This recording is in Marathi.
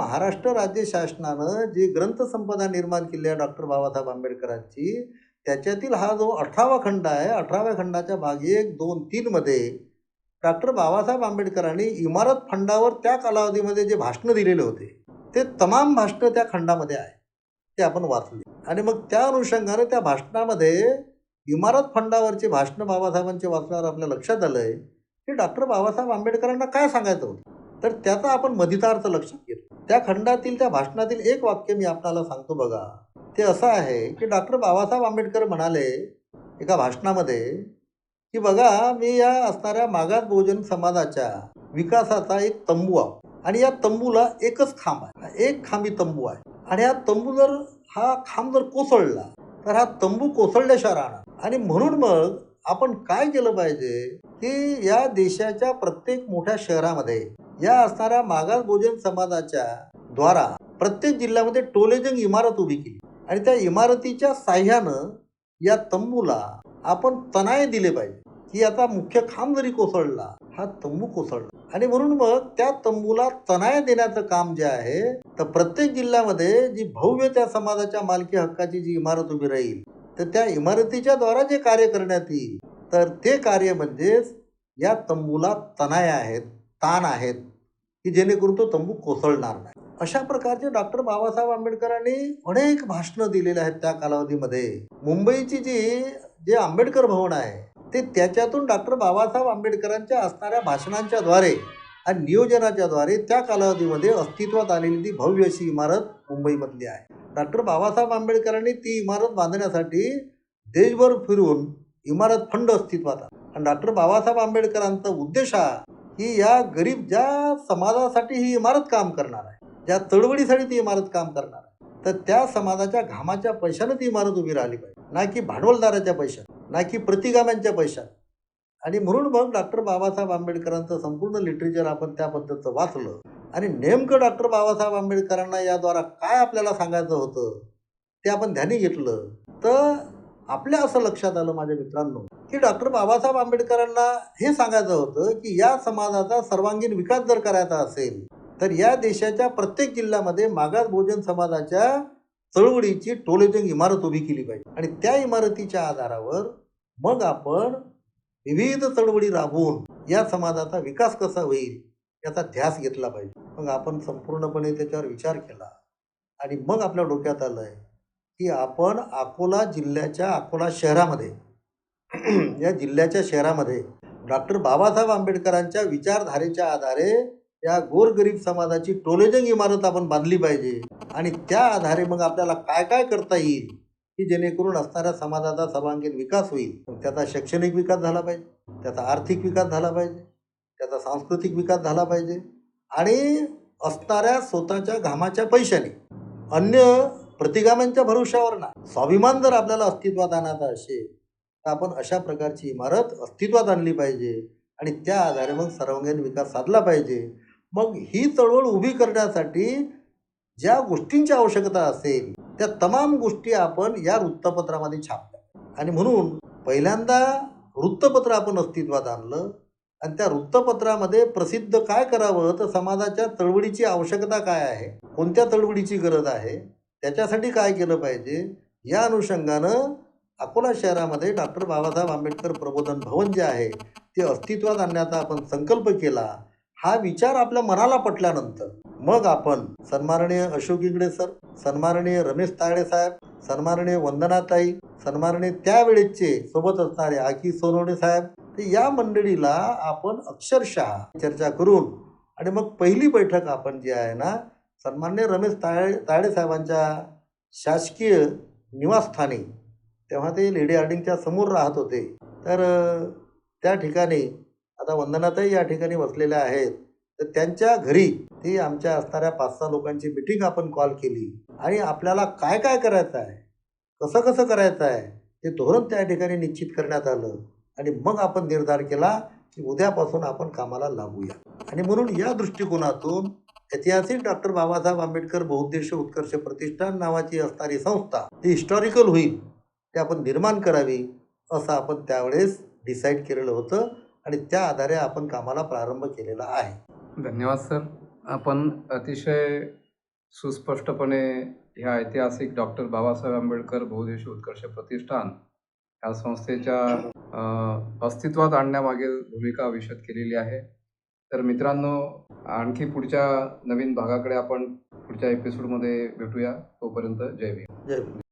महाराष्ट्र राज्य शासनानं जी ग्रंथसंपदा निर्माण केली आहे डॉक्टर बाबासाहेब आंबेडकरांची त्याच्यातील हा जो अठरावा खंड आहे अठराव्या खंडाच्या भाग एक दोन तीनमध्ये डॉक्टर बाबासाहेब आंबेडकरांनी इमारत फंडावर त्या कालावधीमध्ये जे भाषणं दिलेले होते ते तमाम भाषणं त्या खंडामध्ये आहे ते आपण वाचले. आणि मग त्या अनुषंगाने त्या भाषणामध्ये इमारत फंडावरचे भाषणं बाबासाहेबांचे वाचल्यावर आपल्या लक्षात आलं आहे की डॉक्टर बाबासाहेब आंबेडकरांना काय सांगायचं होतं? तर त्याचा आपण मधितार्थ लक्षात घेतो त्या खंडातील त्या भाषणातील एक वाक्य मी आपणाला सांगतो बघा. ते असं आहे की डॉक्टर बाबासाहेब आंबेडकर म्हणाले एका भाषणामध्ये की बघा मी या असणाऱ्या मागास बहुजन समाजाच्या विकासाचा एक तंबू आहे आणि या तंबूला एकच खांब आहे. एक खांबी तंबू आहे. आणि हा तंबू जर हा खांब जर कोसळला तर हा तंबू कोसळल्याशिवाय राहणार. आणि म्हणून मग आपण काय केलं पाहिजे की या देशाच्या प्रत्येक मोठ्या शहरामध्ये या असणाऱ्या मागास भोजन समाजाच्या द्वारा प्रत्येक जिल्ह्यामध्ये टोलेजंग इमारत उभी केली. आणि त्या इमारतीच्या साह्यानं या तंबूला आपण तनाय दिले पाहिजे. की आता मुख्य खांब जरी कोसळला हा तंबू कोसळला. आणि म्हणून मग त्या तंबूला तनाय देण्याचं काम जे आहे तर प्रत्येक जिल्ह्यामध्ये जी भव्य त्या समाजाच्या मालकी हक्काची जी इमारत उभी राहील तर त्या इमारतीच्या द्वारा जे कार्य करण्यात येईल तर ते कार्य म्हणजेच या तंबूला तनाय आहेत. ताण आहेत की जेणेकरून तो तंबू कोसळणार नाही. अशा प्रकारचे डॉक्टर बाबासाहेब आंबेडकरांनी अनेक भाषणं दिलेली आहेत त्या कालावधीमध्ये. मुंबईची जी जे आंबेडकर भवन आहे ते त्याच्यातून डॉक्टर बाबासाहेब आंबेडकरांच्या असणाऱ्या भाषणांच्या द्वारे आणि नियोजनाच्या द्वारे त्या कालावधीमध्ये अस्तित्वात आलेली ती भव्य अशी इमारत मुंबईमधली आहे. डॉक्टर बाबासाहेब आंबेडकरांनी ती इमारत बांधण्यासाठी देशभर फिरून इमारत फंड अस्तित्वात आला आणि डॉक्टर बाबासाहेब आंबेडकरांचा उद्देश हा की या गरीब ज्या समाजासाठी ही इमारत काम करणार आहे ज्या चळवळीसाठी ती इमारत काम करणार आहे तर त्या समाजाच्या घामाच्या पैशानं ती इमारत उभी राहिली पाहिजे. ना की भांडवलदाराच्या पैशात ना की प्रतिगाम्यांच्या पैशात. आणि म्हणून मग डॉक्टर बाबासाहेब आंबेडकरांचं संपूर्ण लिटरेचर आपण त्या पद्धतीचं वाचलं. आणि नेमकं डॉक्टर बाबासाहेब आंबेडकरांना याद्वारा काय आपल्याला सांगायचं होतं ते आपण ध्यानी घेतलं. तर आपल्या असं लक्षात आलं माझ्या मित्रांनो की डॉक्टर बाबासाहेब आंबेडकरांना हे सांगायचं होतं की या समाजाचा सर्वांगीण विकास जर करायचा असेल तर या देशाच्या प्रत्येक जिल्ह्यामध्ये मागास भोजन समाजाच्या चळवळीची टोलेजंग इमारत उभी केली पाहिजे. आणि त्या इमारतीच्या आधारावर मग आपण विविध चळवळी राबवून या समाजाचा विकास कसा होईल याचा ध्यास घेतला पाहिजे. मग आपण संपूर्णपणे त्याच्यावर विचार केला आणि मग आपल्या डोक्यात आलं आहे की आपण अकोला जिल्ह्याच्या अकोला शहरामध्ये या जिल्ह्याच्या शहरामध्ये डॉक्टर बाबासाहेब आंबेडकरांच्या विचारधारेच्या आधारे या गोरगरीब समाजाची टोलेजंग इमारत आपण बांधली पाहिजे. आणि त्या आधारे मग आपल्याला काय काय करता येईल? की जेणेकरून असणाऱ्या समाजाचा सर्वांगीण विकास होईल. त्याचा शैक्षणिक विकास झाला पाहिजे. त्याचा आर्थिक विकास झाला पाहिजे. त्याचा सांस्कृतिक विकास झाला पाहिजे. आणि असणाऱ्या स्वतःच्या घामाच्या पैशाने अन्य प्रतिगाम्यांच्या भरोशावर ना. स्वाभिमान जर आपल्याला अस्तित्वात आणायचा असेल तर आपण अशा प्रकारची इमारत अस्तित्वात आणली पाहिजे आणि त्या आधारे मग सर्वांगीण विकास साधला पाहिजे. मग ही चळवळ उभी करण्यासाठी ज्या गोष्टींची आवश्यकता असेल त्या तमाम गोष्टी आपण या वृत्तपत्रामध्ये छापल्या. आणि म्हणून पहिल्यांदा वृत्तपत्र आपण अस्तित्वात आणलं आणि त्या वृत्तपत्रामध्ये प्रसिद्ध काय करावं तर समाजाच्या चळवळीची आवश्यकता काय आहे कोणत्या चळवळीची गरज आहे त्याच्यासाठी काय केलं पाहिजे? या अनुषंगानं अकोला शहरामध्ये डॉक्टर बाबासाहेब आंबेडकर प्रबोधन भवन जे आहे ते अस्तित्वात आणण्याचा आपण संकल्प केला. हा विचार आपल्या मनाला पटल्यानंतर मग आपण सन्माननीय अशोक इंगडे सर सन्माननीय रमेश तायडे साहेब सन्माननीय वंदनाताई सन्माननीय त्यावेळेचे सोबत असणारे आकी सोनवणे साहेब तर या मंडळीला आपण अक्षरशः चर्चा करून आणि मग पहिली बैठक आपण जी आहे ना सन्मान्य रमेश ताळे तायडे साहेबांच्या शासकीय निवासस्थानी तेव्हा ते लेडी हार्डिंगच्या समोर राहत होते. तर त्या ठिकाणी आता वंदनाताई या ठिकाणी बसलेल्या आहेत. तर त्यांच्या घरी ती आमच्या असणाऱ्या पाच सहा लोकांची मिटिंग आपण कॉल केली. आणि आपल्याला काय काय करायचं आहे? कसं कसं करायचं आहे? ते धोरण त्या ठिकाणी निश्चित करण्यात आलं. आणि मग आपण निर्धार केला की उद्यापासून आपण कामाला लागूया. आणि म्हणून या दृष्टिकोनातून ऐतिहासिक डॉक्टर बाबासाहेब आंबेडकर बहुउद्देशीय उत्कर्ष प्रतिष्ठान नावाची असणारी संस्था ती हिस्टॉरिकल होईल ते आपण निर्माण करावी असं आपण त्यावेळेस डिसाईड केलेलं होतं आणि त्या आधारे आपण कामाला प्रारंभ केलेला आहे. धन्यवाद सर. आपण अतिशय सुस्पष्टपणे ह्या ऐतिहासिक डॉक्टर बाबासाहेब आंबेडकर बहुउद्देशीय उत्कर्ष प्रतिष्ठान या संस्थेच्या अस्तित्वात आणण्यामागील भूमिका विशद केलेली आहे. तर मित्रांनो आणखी पुढच्या नवीन भागाकडे आपण पुढच्या एपिसोडमध्ये भेटूया. तोपर्यंत जय भीम. जय भीम.